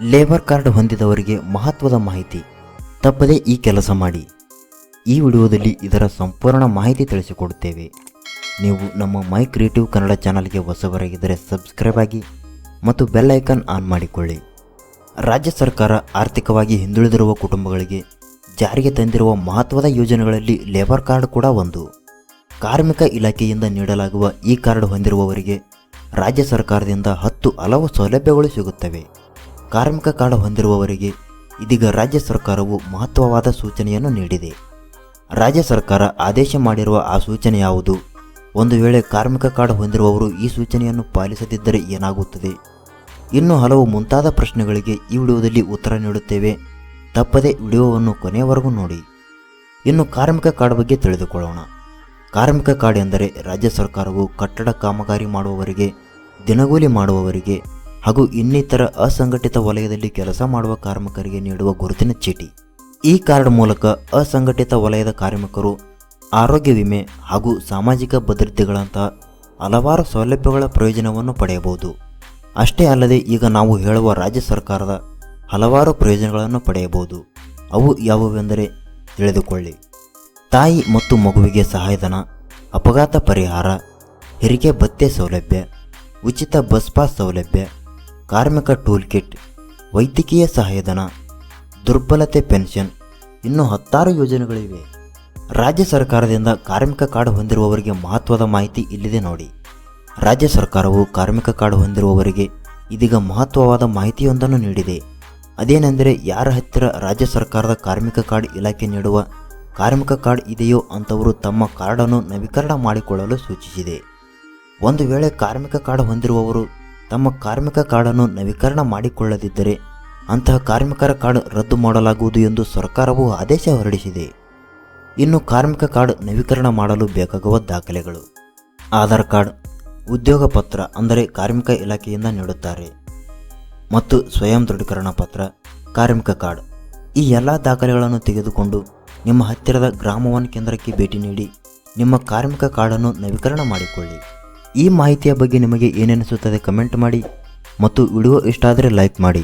Labour card ಹೊಂದಿದವರಿಗೆ ಮಹತ್ವದ ಮಾಹಿತಿ. ತಪ್ಪದೇ ಈ ಕೆಲಸ ಮಾಡಿ. ಈ ವಿಡಿಯೋದಲ್ಲಿ ಇದರ ಸಂಪೂರ್ಣ ಮಾಹಿತಿ ತಿಳಿಸಿಕೊಡುತ್ತೇವೆ. ನೀವು ನಮ್ಮ ಮೈ ಕ್ರಿಯೇಟಿವ್ ಕನ್ನಡ ಚಾನಲ್ಗೆ ಹೊಸಬರಾಗಿದ್ದರೆ ಸಬ್ಸ್ಕ್ರೈಬ್ ಆಗಿ ಮತ್ತು ಬೆಲ್ ಐಕಾನ್ ಆನ್ ಮಾಡಿಕೊಳ್ಳಿ. ರಾಜ್ಯ ಸರ್ಕಾರ ಆರ್ಥಿಕವಾಗಿ ಹಿಂದುಳಿದಿರುವ ಕುಟುಂಬಗಳಿಗೆ ಜಾರಿಗೆ ತಂದಿರುವ ಮಹತ್ವದ ಯೋಜನೆಗಳಲ್ಲಿ ಲೇಬರ್ ಕಾರ್ಡ್ ಕೂಡ ಒಂದು. ಕಾರ್ಮಿಕ ಇಲಾಖೆಯಿಂದ ನೀಡಲಾಗುವ ಈ ಕಾರ್ಡ್ ಹೊಂದಿರುವವರಿಗೆ ರಾಜ್ಯ ಸರ್ಕಾರದಿಂದ ಹತ್ತು ಹಲವು ಸೌಲಭ್ಯಗಳು ಸಿಗುತ್ತವೆ. ಕಾರ್ಮಿಕ ಕಾರ್ಡ್ ಹೊಂದಿರುವವರಿಗೆ ಇದೀಗ ರಾಜ್ಯ ಸರ್ಕಾರವು ಮಹತ್ವವಾದ ಸೂಚನೆಯನ್ನು ನೀಡಿದೆ. ರಾಜ್ಯ ಸರ್ಕಾರ ಆದೇಶ ಮಾಡಿರುವ ಆ ಸೂಚನೆ ಯಾವುದು? ಒಂದು ವೇಳೆ ಕಾರ್ಮಿಕ ಕಾರ್ಡ್ ಹೊಂದಿರುವವರು ಈ ಸೂಚನೆಯನ್ನು ಪಾಲಿಸದಿದ್ದರೆ ಏನಾಗುತ್ತದೆ? ಇನ್ನು ಹಲವು ಮುಂತಾದ ಪ್ರಶ್ನೆಗಳಿಗೆ ಈ ವಿಡಿಯೋದಲ್ಲಿ ಉತ್ತರ ನೀಡುತ್ತೇವೆ. ತಪ್ಪದೆ ವಿಡಿಯೋವನ್ನು ಕೊನೆಯವರೆಗೂ ನೋಡಿ. ಇನ್ನು ಕಾರ್ಮಿಕ ಕಾರ್ಡ್ ಬಗ್ಗೆ ತಿಳಿದುಕೊಳ್ಳೋಣ. ಕಾರ್ಮಿಕ ಕಾರ್ಡ್ ಎಂದರೆ ರಾಜ್ಯ ಸರ್ಕಾರವು ಕಟ್ಟಡ ಕಾಮಗಾರಿ ಮಾಡುವವರಿಗೆ, ದಿನಗೂಲಿ ಮಾಡುವವರಿಗೆ ಹಾಗೂ ಇನ್ನಿತರ ಅಸಂಘಟಿತ ವಲಯದಲ್ಲಿ ಕೆಲಸ ಮಾಡುವ ಕಾರ್ಮಿಕರಿಗೆ ನೀಡುವ ಗುರುತಿನ ಚೀಟಿ. ಈ ಕಾರ್ಡ್ ಮೂಲಕ ಅಸಂಘಟಿತ ವಲಯದ ಕಾರ್ಮಿಕರು ಆರೋಗ್ಯ ವಿಮೆ ಹಾಗೂ ಸಾಮಾಜಿಕ ಭದ್ರತೆಗಳಂತಹ ಹಲವಾರು ಸೌಲಭ್ಯಗಳ ಪ್ರಯೋಜನವನ್ನು ಪಡೆಯಬಹುದು. ಅಷ್ಟೇ ಅಲ್ಲದೆ ಈಗ ನಾವು ಹೇಳುವ ರಾಜ್ಯ ಸರ್ಕಾರದ ಹಲವಾರು ಪ್ರಯೋಜನಗಳನ್ನು ಪಡೆಯಬಹುದು. ಅವು ಯಾವುವೆಂದರೆ ತಿಳಿದುಕೊಳ್ಳಿ. ತಾಯಿ ಮತ್ತು ಮಗುವಿಗೆ ಸಹಾಯಧನ, ಅಪಘಾತ ಪರಿಹಾರ, ಹೆರಿಗೆ ಭತ್ತೆ ಸೌಲಭ್ಯ, ಉಚಿತ ಬಸ್ ಪಾಸ್ ಸೌಲಭ್ಯ ಕಾರ್ಮಿಕ ಟೂಲ್ ಕಿಟ್ ವೈದ್ಯಕೀಯ ಸಹಾಯಧನ, ದುರ್ಬಲತೆ ಪೆನ್ಷನ್ ಇನ್ನೂ ಹತ್ತಾರು ಯೋಜನೆಗಳಿವೆ. ರಾಜ್ಯ ಸರ್ಕಾರದಿಂದ ಕಾರ್ಮಿಕ ಕಾರ್ಡ್ ಹೊಂದಿರುವವರಿಗೆ ಮಹತ್ವದ ಮಾಹಿತಿ ಇಲ್ಲಿದೆ ನೋಡಿ. ರಾಜ್ಯ ಸರ್ಕಾರವು ಕಾರ್ಮಿಕ ಕಾರ್ಡ್ ಹೊಂದಿರುವವರಿಗೆ ಇದೀಗ ಮಹತ್ವವಾದ ಮಾಹಿತಿಯೊಂದನ್ನು ನೀಡಿದೆ. ಅದೇನೆಂದರೆ ಯಾರ ಹತ್ತಿರ ರಾಜ್ಯ ಸರ್ಕಾರದ ಕಾರ್ಮಿಕ ಕಾರ್ಡ್ ಇಲಾಖೆ ನೀಡುವ ಕಾರ್ಮಿಕ ಕಾರ್ಡ್ ಇದೆಯೋ ಅಂಥವರು ತಮ್ಮ ಕಾರ್ಡನ್ನು ನವೀಕರಣ ಮಾಡಿಕೊಳ್ಳಲು ಸೂಚಿಸಿದೆ. ಒಂದು ವೇಳೆ ಕಾರ್ಮಿಕ ಕಾರ್ಡ್ ಹೊಂದಿರುವವರು ತಮ್ಮ ಕಾರ್ಮಿಕ ಕಾರ್ಡನ್ನು ನವೀಕರಣ ಮಾಡಿಕೊಳ್ಳದಿದ್ದರೆ ಅಂತಹ ಕಾರ್ಮಿಕರ ಕಾರ್ಡ್ ರದ್ದು ಮಾಡಲಾಗುವುದು ಎಂದು ಸರ್ಕಾರವು ಆದೇಶ ಹೊರಡಿಸಿದೆ. ಇನ್ನು ಕಾರ್ಮಿಕ ಕಾರ್ಡ್ ನವೀಕರಣ ಮಾಡಲು ಬೇಕಾಗುವ ದಾಖಲೆಗಳು. ಆಧಾರ್ ಕಾರ್ಡ್, ಉದ್ಯೋಗ ಪತ್ರ ಅಂದರೆ ಕಾರ್ಮಿಕ ಇಲಾಖೆಯಿಂದ ನೀಡುತ್ತಾರೆ. ಮತ್ತು ಸ್ವಯಂ ದೃಢೀಕರಣ ಪತ್ರ, ಕಾರ್ಮಿಕ ಕಾರ್ಡ್ ಈ ಎಲ್ಲ ದಾಖಲೆಗಳನ್ನು ತೆಗೆದುಕೊಂಡು ನಿಮ್ಮ ಹತ್ತಿರದ ಗ್ರಾಮ ಒನ್ ಕೇಂದ್ರಕ್ಕೆ ಭೇಟಿ ನೀಡಿ ನಿಮ್ಮ ಕಾರ್ಮಿಕ ಕಾರ್ಡನ್ನು ನವೀಕರಣ ಮಾಡಿಕೊಳ್ಳಿ. ಈ ಮಾಹಿತಿಯ ಬಗ್ಗೆ ನಿಮಗೆ ಏನೆನಿಸುತ್ತದೆ ಕಮೆಂಟ್ ಮಾಡಿ ಮತ್ತು ವಿಡಿಯೋ ಇಷ್ಟ ಆದರೆ ಲೈಕ್ ಮಾಡಿ.